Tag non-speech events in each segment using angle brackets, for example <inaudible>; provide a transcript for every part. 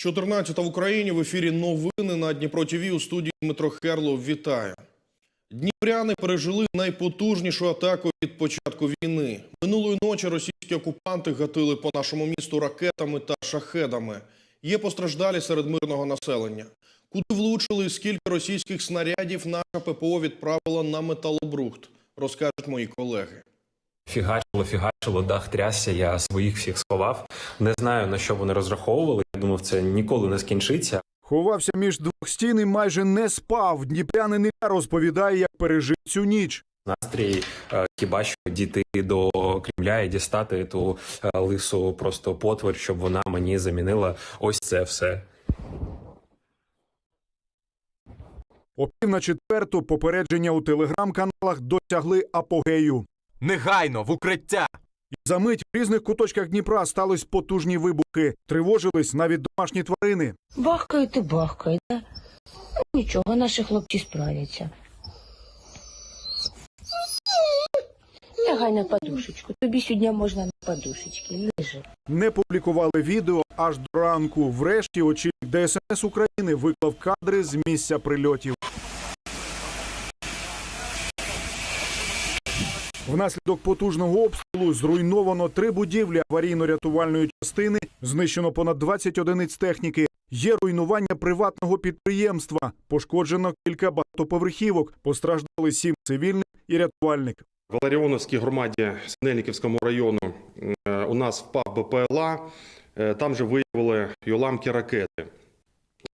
14 в Україні в ефірі новини на Дніпро ТВ у студії Дмитро Херлов. Вітаю. Дніпряни пережили найпотужнішу атаку від початку війни. Минулої ночі російські окупанти гатили по нашому місту ракетами та шахедами. Є постраждалі серед мирного населення. Куди влучили і скільки російських снарядів наша ППО відправила на металобрухт, розкажуть мої колеги. Фігачило, фігачило, дах трясся, я своїх всіх сховав. Не знаю на що вони розраховували. Я думав, це ніколи не скінчиться. Ховався між двох стін і майже не спав. Дніпрянин розповідає, як пережив цю ніч. Настрій е, хіба що дійти до Кремля і дістати ту е, лису просто потвор, щоб вона мені замінила ось це все. О пів на четверту попередження у телеграм-каналах досягли апогею. Негайно в укриття. За мить в різних куточках Дніпра стались потужні вибухи. Тривожились навіть домашні тварини. Бахкають і бахкають, да? Ну, нічого, наші хлопці справляться. Лягай на подушечку. Тобі сьогодні можна на подушечки. Лежи. Не публікували відео аж до ранку. Врешті очільник ДСНС України виклав кадри з місця прильотів. Внаслідок потужного обстрілу зруйновано три будівлі аварійно-рятувальної частини, знищено понад 20 одиниць техніки. Є руйнування приватного підприємства, пошкоджено кілька багатоповерхівок, постраждали сім цивільних і рятувальник. В Ларіоновській громаді Синельниківському району е, у нас впав БПЛА. Е, Там же виявили уламки ракети.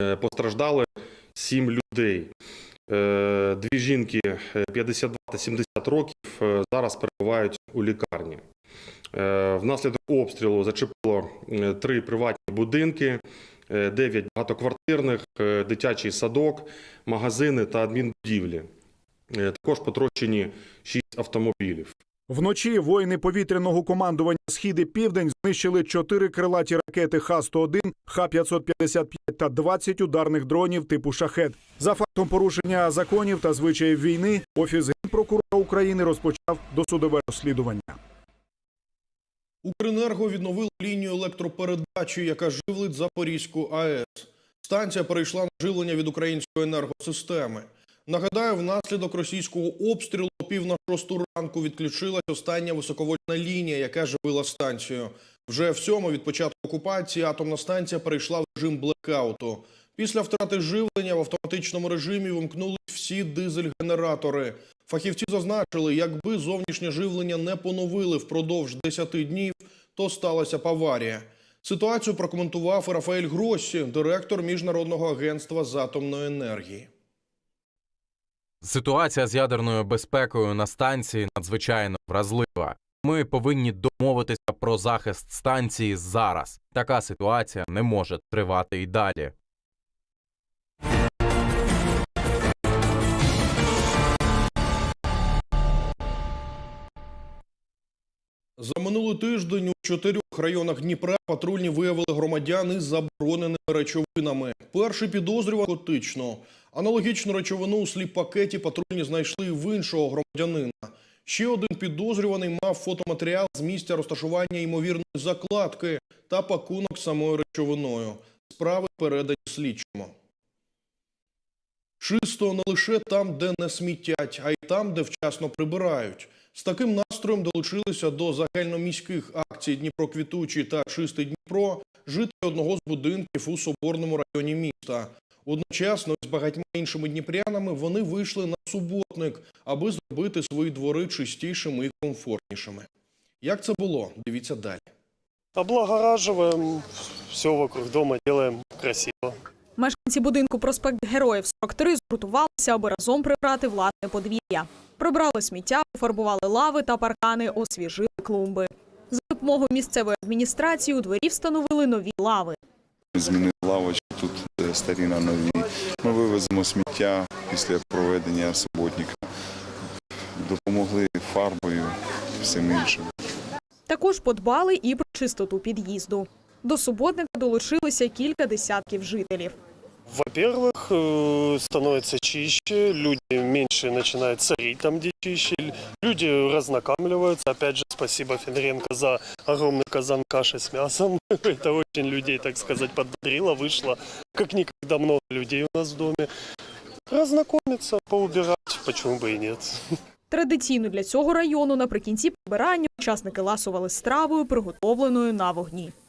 Е, Постраждали сім людей. Е, Дві жінки е, 52 та 70 років е, зараз перебувають у лікарні. Е, Внаслідок обстрілу зачепило е, три приватні будинки, е, дев'ять багатоквартирних, е, дитячий садок, магазини та адмінбудівлі. Е, Також потрощені шість автомобілів. Вночі воїни повітряного командування Схід і Південь знищили чотири крилаті ракети Х-101, Х-555 та 20 ударних дронів типу «Шахет». За фактом порушення законів та звичаїв війни Офіс Генпрокурора України розпочав досудове розслідування. Укренерго відновило лінію електропередачі, яка живлить Запорізьку АЕС. Станція перейшла на живлення від української енергосистеми. Нагадаю, внаслідок російського обстрілу пів на шосту ранку відключилась остання високовольтна лінія, яка живила станцію. Вже в сьому від початку окупації атомна станція перейшла в режим блекауту. Після втрати живлення в автоматичному режимі вимкнули всі дизель-генератори. Фахівці зазначили, якби зовнішнє живлення не поновили впродовж 10 днів, то сталася б аварія. Ситуацію прокоментував Рафаель Гроссі, директор Міжнародного агентства з атомної енергії. Ситуація з ядерною безпекою на станції надзвичайно вразлива. Ми повинні домовитися про захист станції зараз. Така ситуація не може тривати і далі. За минулий тиждень у чотирьох районах Дніпра патрульні виявили громадян із забороненими речовинами. Перший підозрюваний котично. Аналогічну речовину у сліп-пакеті патрульні знайшли в іншого громадянина. Ще один підозрюваний мав фотоматеріал з місця розташування ймовірної закладки та пакунок самою речовиною. Справи передані слідчому. Чисто не лише там, де не смітять, а й там, де вчасно прибирають. З таким настроєм долучилися до загальноміських акцій Дніпро Квітучий та Чистий Дніпро жителі одного з будинків у Соборному районі міста. Одночасно з багатьма іншими дніпрянами вони вийшли на суботник, аби зробити свої двори чистішими і комфортнішими. Як це було? Дивіться далі. Облагораживаем, все вокруг дома делаем красиво. Мешканці будинку проспект Героїв 43 згуртувалися, аби разом прибрати власне подвір'я. Прибрали сміття, пофарбували лави та паркани, освіжили клумби. За допомогою місцевої адміністрації у дворі встановили нові лави. Змінили лавочки, тут е, старі на нові. Ми вивеземо сміття після проведення суботника. Допомогли фарбою, всім іншим. Також подбали і про чистоту під'їзду. До суботника долучилися кілька десятків жителів. Во-первых, э, становится чище, люди меньше начинают сорить там, где чище, люди разнакамливаются. Опять же, спасибо Федоренко за огромный казан каши с мясом. <laughs> Это очень людей, так сказать, подбодрило, вышло. Как никогда много людей у нас в доме. Разнакомиться, поубирать, почему бы и нет. Традиційно для цього району наприкінці прибирання учасники ласували стравою, приготовленою на вогні. –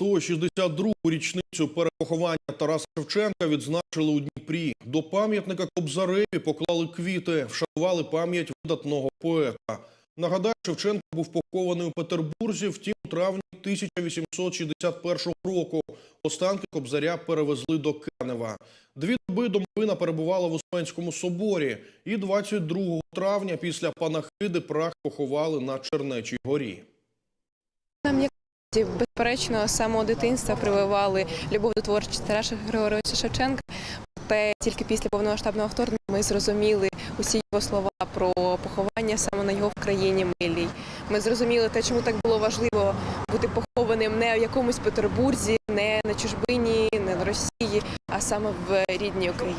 162-гу річницю перепоховання Тараса Шевченка відзначили у Дніпрі. До пам'ятника Кобзареві поклали квіти, вшанували пам'ять видатного поета. Нагадаю, Шевченко був похований у Петербурзі, втім у травні 1861 року. Останки Кобзаря перевезли до Канева. Дві доби домовина перебувала в Успенському соборі і 22 травня після панахиди прах поховали на Чернечій горі. Безперечно самого дитинства прививали любов до творчості Тараса Григоровича Шевченка. Проте тільки після повномасштабного вторгнення ми зрозуміли усі його слова про поховання саме на його в країні милій. Ми зрозуміли те, чому так було важливо бути похованим не в якомусь Петербурзі, не на чужбині, не в Росії, а саме в рідній Україні.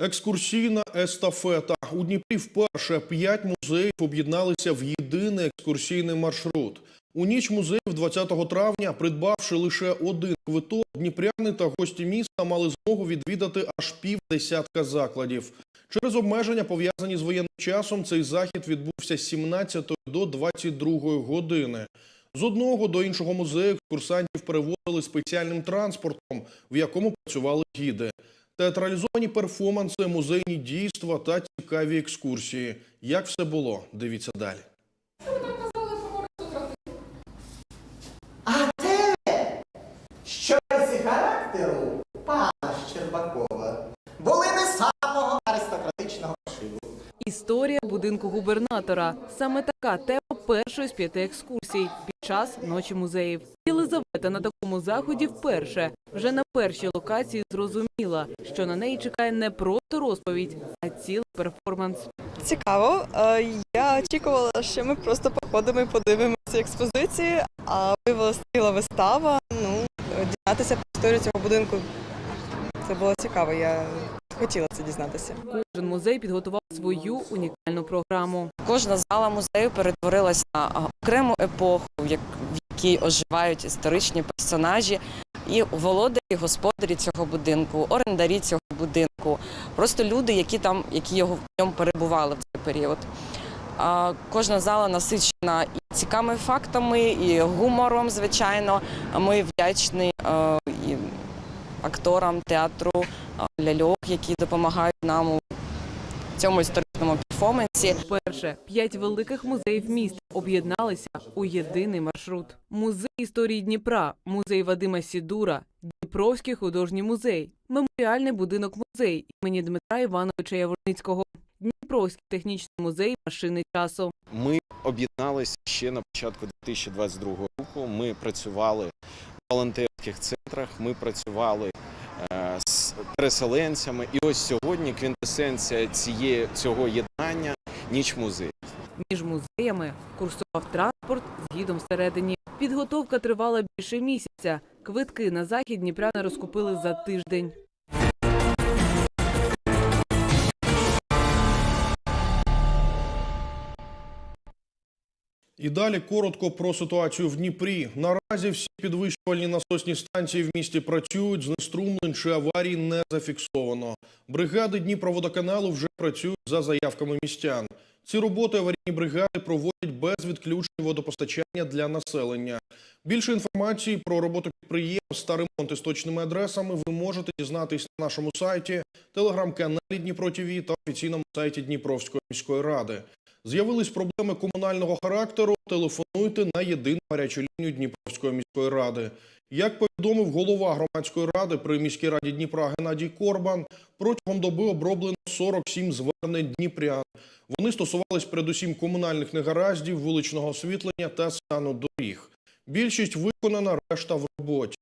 Екскурсійна естафета. У Дніпрі вперше п'ять музеїв об'єдналися в єдиний екскурсійний маршрут. У ніч музеїв 20 травня, придбавши лише один квиток, дніпряни та гості міста мали змогу відвідати аж пів десятка закладів. Через обмеження, пов'язані з воєнним часом, цей захід відбувся з 17 до 22 години. З одного до іншого музею екскурсантів перевозили спеціальним транспортом, в якому працювали гіди. Театралізовані перформанси, музейні дійства та цікаві екскурсії. Як все було? Дивіться далі. А це щось характеру пана Щербакова були не самого аристократичного. Історія будинку губернатора. Саме така тема першої з п'яти екскурсій під час ночі музеїв. Єлизавета на такому заході вперше. Вже на першій локації зрозуміла, що на неї чекає не просто розповідь, а цілий перформанс. Цікаво. Е, Я очікувала, що ми просто походимо і подивимося експозиції, а виявилася ціла вистава. Ну, дізнатися про історію цього будинку. Це було цікаво. Я хотіла це дізнатися. Кожен музей підготував свою унікальну програму. Кожна зала музею перетворилась на окрему епоху, в якій оживають історичні персонажі. І володарі, господарі цього будинку, орендарі цього будинку, просто люди, які там, які його в ньому перебували в цей період. А кожна зала насичена і цікавими фактами, і гумором, звичайно. Ми вдячні і акторам театру е, ляльок, які допомагають нам у цьому історичному перформансі. Вперше п'ять великих музеїв міста об'єдналися у єдиний маршрут. Музей історії Дніпра, музей Вадима Сідура, Дніпровський художній музей, меморіальний будинок музей імені Дмитра Івановича Яворницького, Дніпровський технічний музей машини часу. Ми об'єдналися ще на початку 2022 року. Ми працювали в волонтерських центрах, ми працювали переселенцями. І ось сьогодні квінтесенція цієї цього єднання ніч музею. Між музеями курсував транспорт з гідом всередині. Підготовка тривала більше місяця. Квитки на захід дніпряни розкупили за тиждень. І далі коротко про ситуацію в Дніпрі. Наразі всі підвищувальні насосні станції в місті працюють, знеструмлень чи аварій не зафіксовано. Бригади Дніпроводоканалу вже працюють за заявками містян. Ці роботи аварійні бригади проводять без відключень водопостачання для населення. Більше інформації про роботу підприємств та ремонти з точними адресами ви можете дізнатись на нашому сайті, телеграм-каналі Дніпро ТВ та офіційному сайті Дніпровської міської ради. З'явились проблеми комунального характеру. Телефонуйте на єдину гарячу лінію Дніпровської міської ради. Як повідомив голова громадської ради при міській раді Дніпра Геннадій Корбан, протягом доби оброблено 47 звернень дніпрян. Вони стосувались передусім комунальних негараздів, вуличного освітлення та стану доріг. Більшість виконана, решта в роботі.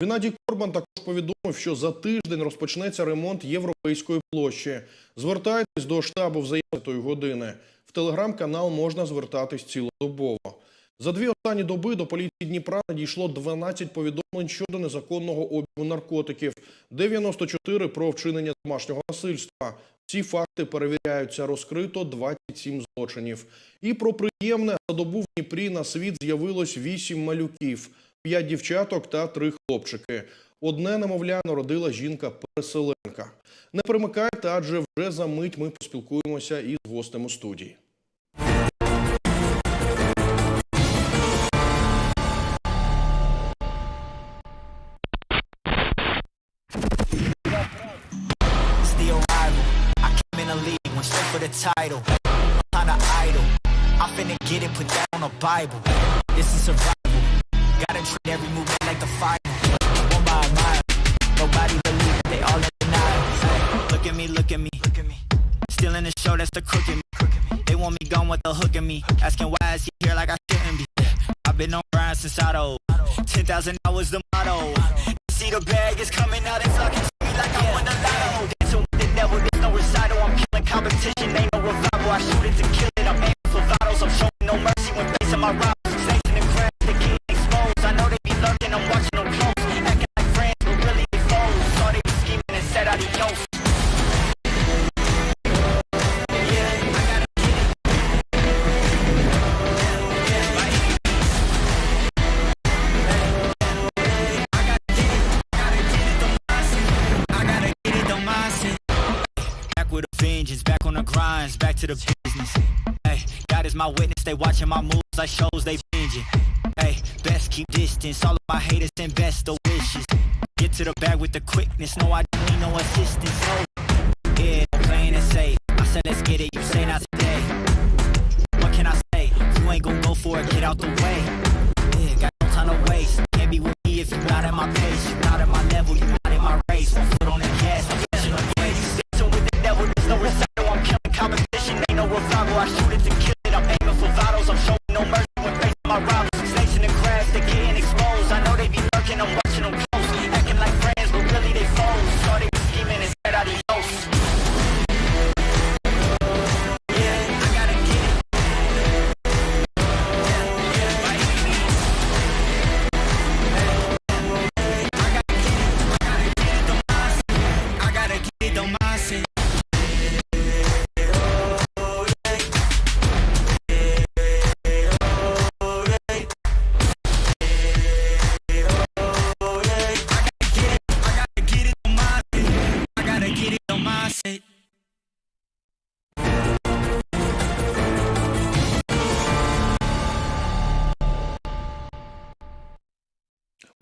Геннадій Корбан також повідомив, що за тиждень розпочнеться ремонт європейської площі. Звертайтесь до штабу взаємної години. Телеграм-канал можна звертатись цілодобово. За дві останні доби до поліції Дніпра надійшло 12 повідомлень щодо незаконного обігу наркотиків, 94 про вчинення домашнього насильства. Ці факти перевіряються. Розкрито 27 злочинів. І про приємне за добу в Дніпрі на світ з'явилось 8 малюків, 5 дівчаток та 3 хлопчики. Одне немовля народила жінка-переселенка. Не примикайте, адже вже за мить ми поспілкуємося із гостем у студії. For the title. I'm kinda idle. I finna get it, put that on the Bible. This is survival. Gotta treat every movement like the final. One by a mile. Nobody believe it, they all in denial. Look at me, look at me. Look at me. Still in the show, that's the crook in me. They want me gone with the hook in me. Asking why is he here like I shouldn't be. I've been on grind since I old. 10,000 hours the motto. See the bag is coming out and flocking to me like I won the lotto. Dancing with the devil, there's no recital. Competition, ain't no revival. I shoot it to kill it. I'm aiming for vitals. I'm showing no mercy when facing my rivals. Snakes in the grass, they getting exposed. I know they be lurking, I'm watching them close. Acting like friends, but really foes. Scheming and said adios. Back on the grinds, back to the business. Hey, God is my witness, they watching my moves like shows they binging. Hey, best keep distance, all of my haters send best of wishes. Get to the bag with the quickness, no, I don't need no assistance, no. Yeah, playing it safe. I said let's get it, you say not today. What can I say? You ain't gon' go for it, get out the way. Yeah, got no time to waste. Can't be with me if you're not at my pace. You're not at my level, you're not in my race. Foot on the gas, no. I shoot it to kill it, I'm aiming for vitals. I'm showing no mercy when facing my rivals. Snakes in the grass, they getting exposed. I know they be lurking, I'm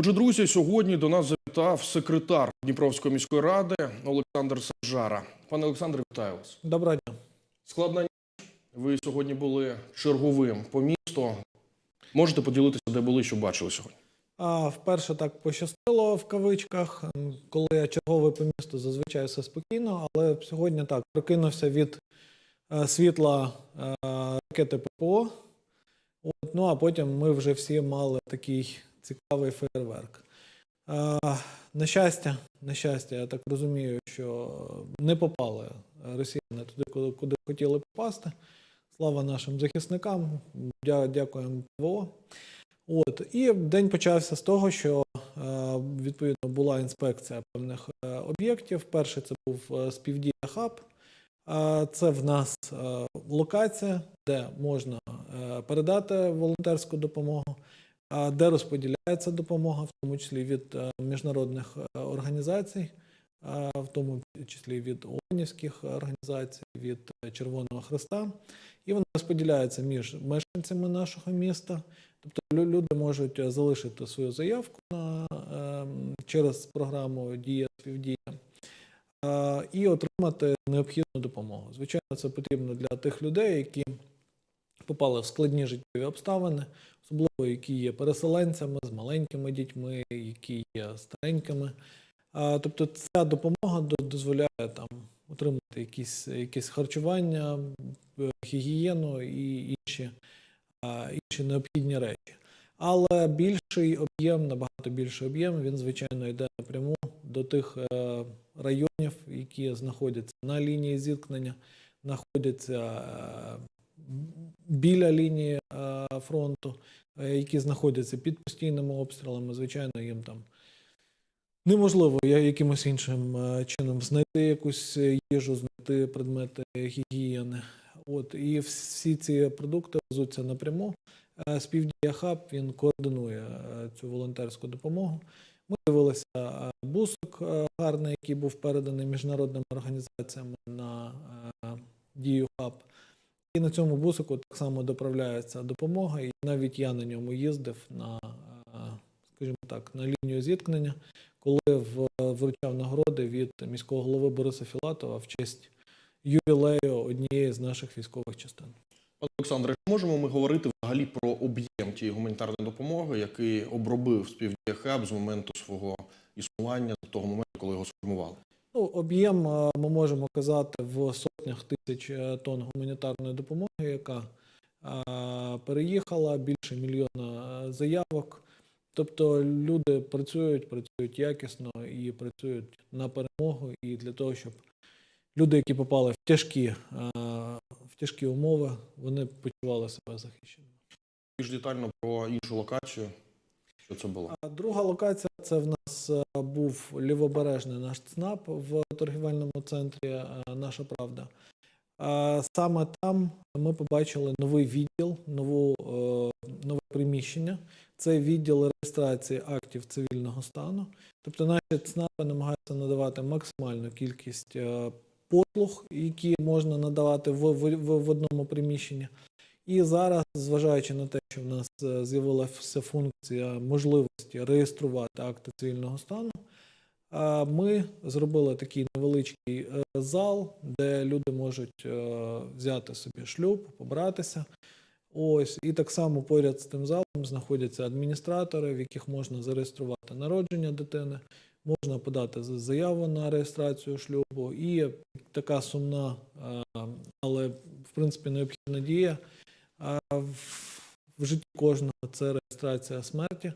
Отже, друзі, сьогодні до нас завітав секретар Дніпровської міської ради Олександр Саджара. Пане Олександре, вітаю вас. Доброго дня. Складна ніч. Ви сьогодні були черговим по місту. Можете поділитися, де були, що бачили сьогодні? А, вперше так пощастило в кавичках. Коли я черговий по місту, зазвичай все спокійно, але сьогодні так прокинувся від е, світла е, ракети ППО. От, ну а потім ми вже всі мали такий цікавий фейерверк. На щастя, на щастя, я так розумію, що не попали росіяни туди, куди, хотіли попасти. Слава нашим захисникам. Дя- Дякуємо ПВО. От і день почався з того, що відповідно була інспекція певних е, об'єктів. Перший це був е, співдія хаб. Це в нас е, локація, де можна передати волонтерську допомогу, де розподіляється допомога, в тому числі від е, міжнародних е, організацій, в тому числі від ООНівських організацій, від е, Червоного Хреста. І вона розподіляється між мешканцями нашого міста. Тобто люди можуть залишити свою заявку на, ем, через програму Дія співдія і отримати необхідну допомогу. Звичайно, це потрібно для тих людей, які попали в складні життєві обставини, особливо які є переселенцями з маленькими дітьми, які є старенькими. Тобто ця допомога дозволяє там отримати якісь, якісь харчування, е, гігієну і інші, інші необхідні речі. Але більший об'єм, набагато більший об'єм. Він, звичайно, йде напряму до тих е, районів, які знаходяться на лінії зіткнення, знаходяться е, біля лінії е, фронту, е, які знаходяться під постійними обстрілами. Звичайно, їм там неможливо якимось іншим е, чином знайти якусь їжу, знайти предмети гігієни. От і всі ці продукти везуться напряму. Співдія хаб він координує цю волонтерську допомогу. Ми дивилися бусок гарний, який був переданий міжнародними організаціями на дію хаб. І на цьому бусику так само доправляється допомога. І навіть я на ньому їздив на, е, скажімо так, на лінію зіткнення, коли вручав нагороди від міського голови Бориса Філатова в честь ювілею однієї з наших військових частин. Олександре, чи можемо ми говорити взагалі про об'єм тієї гуманітарної допомоги, який обробив співдія з моменту свого існування, з того моменту, коли його сформували? Ну, об'єм е, ми можемо казати в сотнях тисяч е, тонн гуманітарної допомоги, яка е, переїхала більше мільйона заявок. Тобто люди працюють, працюють якісно і працюють на перемогу, і для того, щоб люди, які попали в тяжкі, в тяжкі умови, вони почували себе захищеними. Більш детально про іншу локацію, що це було. Друга локація це в нас е, був лівобережний наш ЦНАП в торгівельному центрі е, Наша Правда. Саме там ми побачили новий відділ, нову, е, нове приміщення. Це відділ реєстрації актів цивільного стану. Тобто наші ЦНАПи намагаються надавати максимальну кількість послуг, які можна надавати в, в, в одному приміщенні. І зараз, зважаючи на те, що в нас е, з'явилася функція можливості реєструвати акти цивільного стану, ми зробили такий невеличкий е, зал, де люди можуть е, взяти собі шлюб, побратися. Ось, і так само поряд з тим залом знаходяться адміністратори, в яких можна зареєструвати народження дитини, можна подати заяву на реєстрацію шлюбу. І така сумна, е, але в принципі необхідна дія в- в житті кожного це реєстрація смерті.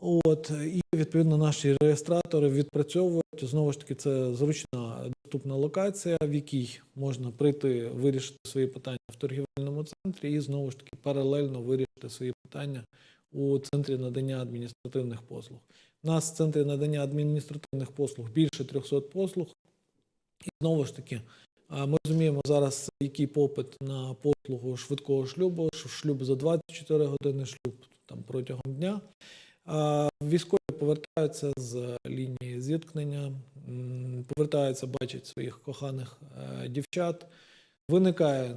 От, і відповідно наші реєстратори відпрацьовують. Знову ж таки, це зручна доступна локація, в якій можна прийти вирішити свої питання в торгівельному центрі і знову ж таки паралельно вирішити свої питання у центрі надання адміністративних послуг. У нас в центрі надання адміністративних послуг більше 300 послуг. І знову ж таки, ми розуміємо зараз, який попит на послугу швидкого шлюбу, шлюб за 24 години, шлюб там протягом дня. Військові повертаються з лінії зіткнення, повертаються, бачать своїх коханих е, дівчат. Виникає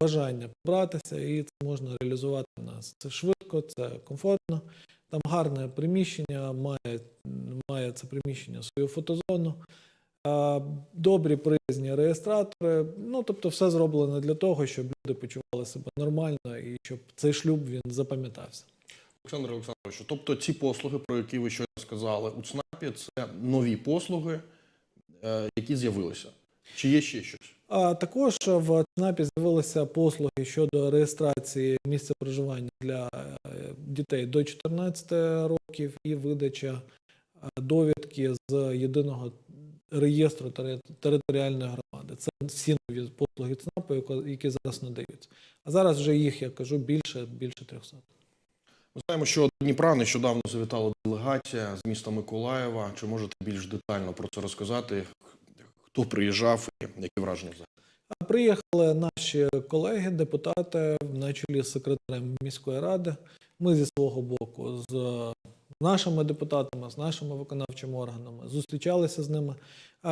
бажання побратися, і це можна реалізувати у нас. Це швидко, це комфортно. Там гарне приміщення, має, має це приміщення свою фотозону. Добрі приязні реєстратори. Ну, тобто, все зроблено для того, щоб люди почували себе нормально і щоб цей шлюб він запам'ятався. Олександр Олександрович, тобто ці послуги, про які ви щойно сказали у ЦНАПі, це нові послуги, е, які з'явилися. Чи є ще щось? А також в ЦНАПі з'явилися послуги щодо реєстрації місця проживання для е, дітей до 14 років і видача е, довідки з єдиного реєстру тери- територіальної громади. Це всі нові послуги ЦНАПу, які зараз надаються. А зараз вже їх, я кажу, більше, більше 300. Ми знаємо, що до Дніпра нещодавно завітала делегація з міста Миколаєва. Чи можете більш детально про це розказати? Хто приїжджав і які враження взагалі? Приїхали наші колеги, депутати на чолі з секретарем міської ради. Ми зі свого боку з нашими депутатами, з нашими виконавчими органами зустрічалися з ними.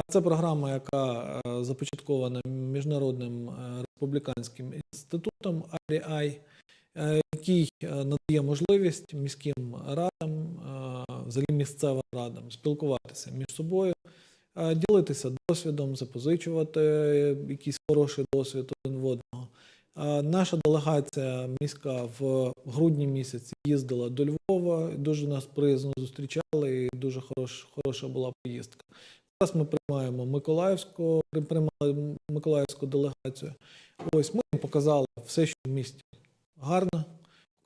Це програма, яка е, започаткована міжнародним е, республіканським інститутом REI, е, який надає можливість міським радам, взагалі місцевим радам спілкуватися між собою ділитися досвідом, запозичувати якийсь хороший досвід один в одного. Е, Наша делегація міська в грудні місяці їздила до Львова, дуже нас приязно зустрічали, і дуже хорош, хороша була поїздка. Зараз ми приймаємо Миколаївську, приймали Миколаївську делегацію. Ось ми їм показали все, що в місті гарно,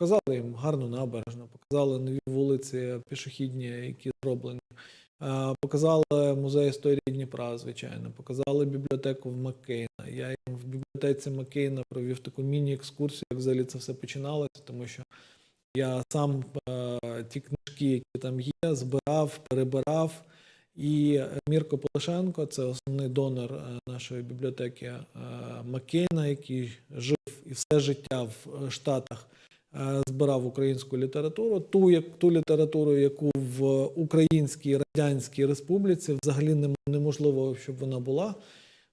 Показали їм гарну набережну, показали нові вулиці пішохідні, які зроблені. Е, Показали музей історії Дніпра, звичайно, показали бібліотеку в Маккейна. Я їм в бібліотеці Маккейна провів таку міні-екскурсію, як взагалі це все починалося, тому що я сам е, ті книжки, які там є, збирав, перебирав. І Мірко Полошенко, це основний донор е, нашої бібліотеки Маккейна, який жив і все життя в Штатах збирав українську літературу, ту, як, ту літературу, яку в Українській Радянській Республіці взагалі неможливо, щоб вона була,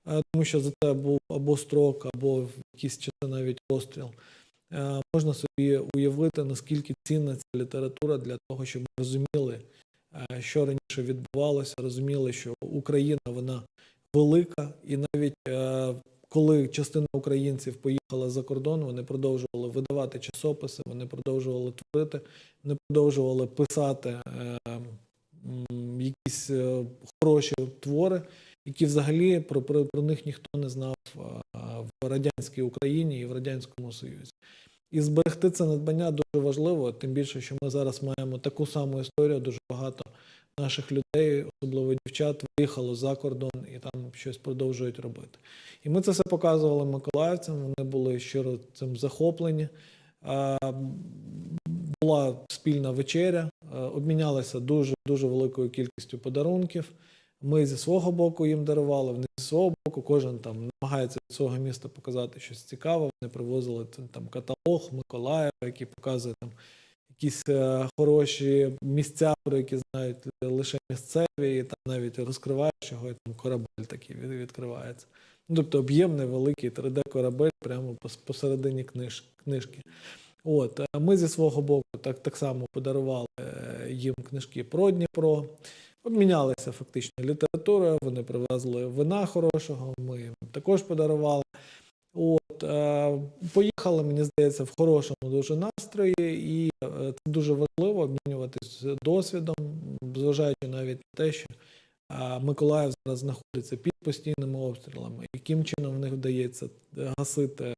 е, тому що за це був або строк, або в якісь часи навіть розстріл. Е, Можна собі уявити, наскільки цінна ця література для того, щоб ми розуміли, е, що раніше відбувалося, розуміли, що Україна вона велика, і навіть е, коли частина українців поїхала за кордон, вони продовжували видавати часописи, вони продовжували творити, вони продовжували писати е, якісь е, хороші твори, які взагалі про, про, про них ніхто не знав е, в радянській Україні і в радянському Союзі. І зберегти це надбання дуже важливо, тим більше, що ми зараз маємо таку саму історію. Дуже багато наших людей, особливо дівчат, виїхало за кордон і там щось продовжують робити. І ми це все показували миколаївцям. Вони були щиро цим захоплені. Була спільна вечеря, обмінялися дуже дуже великою кількістю подарунків. Ми зі свого боку їм дарували, вони зі свого боку, кожен там намагається від свого міста показати щось цікаве. Вони привозили там каталог Миколаєва, який показує там якісь е, хороші місця, про які знають лише місцеві, і там навіть розкриваєш його, і там корабель такий відкривається. Ну, тобто об'ємний великий 3D-корабель прямо посередині книж, книжки. От, е, ми зі свого боку так, так само подарували е, їм книжки про Дніпро, обмінялися фактично літературою, вони привезли вина хорошого, ми їм також подарували. От, е, поїхали, мені здається, в хорошому дуже настрої, і е, це дуже важливо обмінюватися досвідом, зважаючи навіть на те, що е, Миколаїв зараз знаходиться під постійними обстрілами. Яким чином в них вдається гасити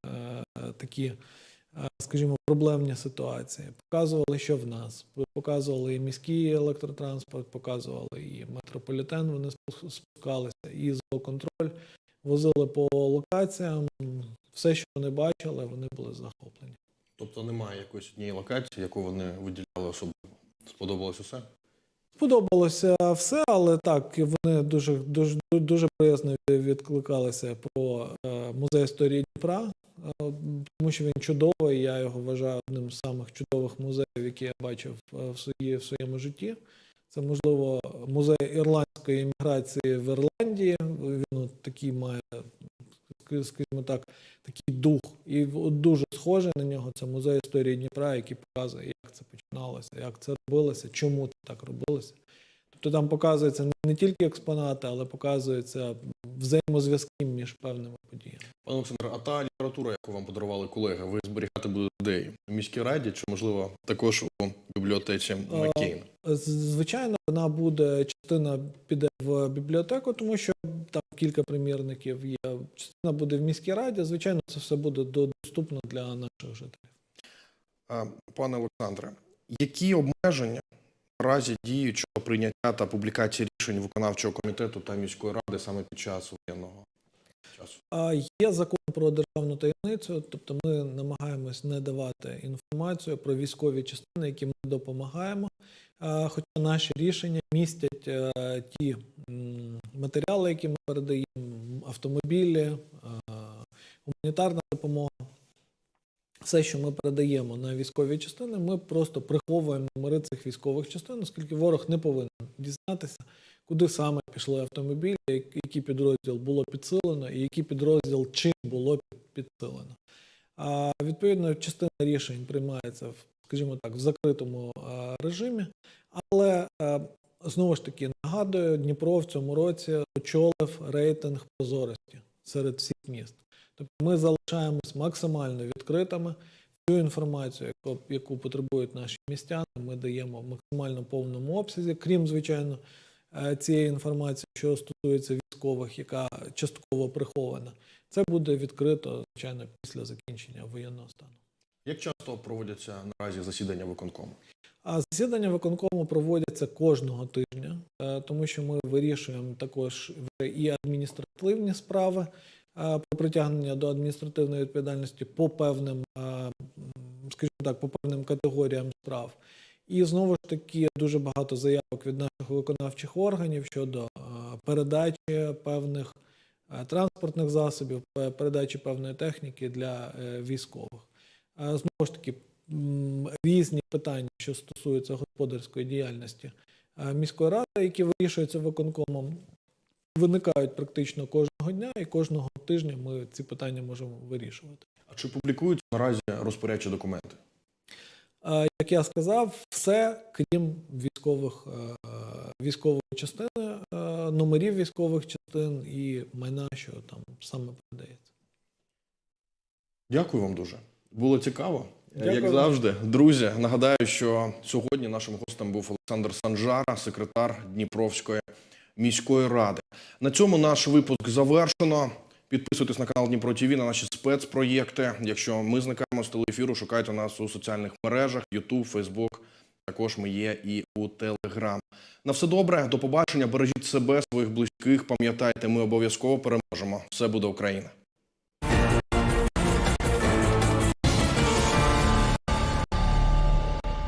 такі, скажімо, проблемні ситуації? Показували, що в нас. Показували і міський електротранспорт, показували і метрополітен. Вони спускалися, і зооконтроль возили по локаціям. Все, що вони бачили, вони були захоплені. Тобто немає якоїсь однієї локації, яку вони виділяли особливо. Сподобалось усе? Сподобалося все, але так вони дуже дуже дуже приязно відкликалися про е, музей історії Дніпра, е, тому що він чудовий. Я його вважаю одним з самих чудових музеїв, які я бачив е, в своєму житті. Це можливо музей ірландської імміграції в Ірландії. Він такий має, скажімо так, такий дух. І дуже схожий на нього. Це музей історії Дніпра, який показує, як це починалося, як це робилося, чому це так робилося. Тобто там показується не- тільки експонати, але показується взаємозв'язки між певними подіями. Пане Олександре, а та література, яку вам подарували колеги, ви зберігати будете де? В міській раді чи, можливо, також у бібліотеці Маккейна? Е, Звичайно, вона буде частина піде в бібліотеку, тому що там кілька примірників є. Частина буде в міській раді. Звичайно, це все буде доступно для наших жителів. Пане Олександре, які обмеження наразі діючого прийняття та публікації рішень виконавчого комітету та міської ради саме під час воєнного часу? А Є закон про державну таємницю, тобто ми намагаємось не давати інформацію про військові частини, які ми допомагаємо. Хоча наші рішення містять е, ті матеріали, які ми передаємо, автомобілі, е, гуманітарна допомога. Все, що ми передаємо на військові частини, ми просто приховуємо номери цих військових частин, оскільки ворог не повинен дізнатися, куди саме пішли автомобілі, який підрозділ було підсилено, і який підрозділ чим було підсилено. А відповідно, частина рішень приймається в, скажімо так, в закритому режимі, але знову ж таки нагадую, Дніпро в цьому році очолив рейтинг прозорості серед всіх міст. Тобто ми залишаємось максимально відкритими. Всю інформацію, яку, яку потребують наші містяни, ми даємо в максимально повному обсязі, крім, звичайно, е, цієї інформації, що стосується військових, яка частково прихована. Це буде відкрито, звичайно, після закінчення воєнного стану. Як часто проводяться наразі засідання виконкому? А засідання виконкому проводяться кожного тижня, е, тому що ми вирішуємо також і адміністративні справи про притягнення до адміністративної відповідальності по певним, е, скажімо так, по певним категоріям справ. І знову ж таки дуже багато заявок від наших виконавчих органів щодо е, передачі певних е, транспортних засобів, передачі певної техніки для е, військових. Е, Знову ж таки, різні питання, що стосуються господарської діяльності е, міської ради, які вирішуються виконкомом, виникають практично кожного дня, і кожного тижня ми ці питання можемо вирішувати. А чи публікуються наразі розпорядчі документи? Як я сказав, все крім військових е, військової частини, е, номерів військових частин і майна, що там саме передається. Дякую вам дуже. Було цікаво. Дякую. Як завжди, друзі, нагадаю, що сьогодні нашим гостем був Олександр Санжара, секретар Дніпровської міської ради. На цьому наш випуск завершено. Підписуйтесь на канал Дніпро ТВ, на наші спецпроєкти. Якщо ми зникаємо з телеефіру, шукайте нас у соціальних мережах: YouTube, Facebook. Також ми є і у Telegram. На все добре, до побачення. Бережіть себе, своїх близьких. Пам'ятайте, ми обов'язково переможемо. Все буде Україна.